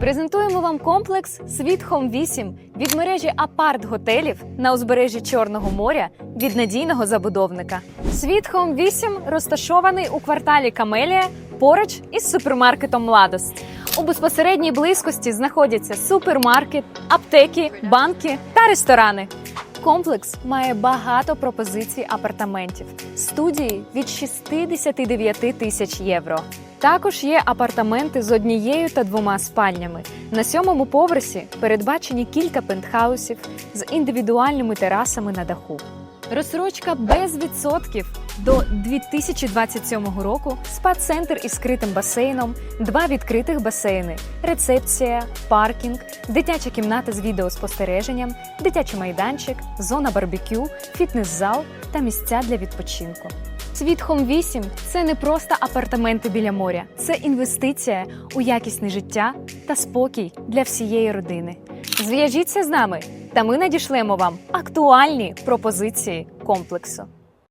Презентуємо вам комплекс Світ Хом 8 від мережі апарт готелів на узбережжі Чорного моря від надійного забудовника. Світ Хом 8 розташований у кварталі Камелія поруч із супермаркетом Ладос. У безпосередній близькості знаходяться супермаркет, аптеки, банки та ресторани. Комплекс має багато пропозицій апартаментів, студії від 69 тисяч євро. Також є апартаменти з однією та двома спальнями. На сьомому поверсі передбачені кілька пентхаусів з індивідуальними терасами на даху. Розсрочка без відсотків до 2027 року, спа-центр із скритим басейном, два відкритих басейни, рецепція, паркінг, дитяча кімната з відеоспостереженням, дитячий майданчик, зона барбекю, фітнес-зал та місця для відпочинку. Світ Хом 8 – це не просто апартаменти біля моря, це інвестиція у якісне життя та спокій для всієї родини. Зв'яжіться з нами, та ми надішлемо вам актуальні пропозиції комплексу.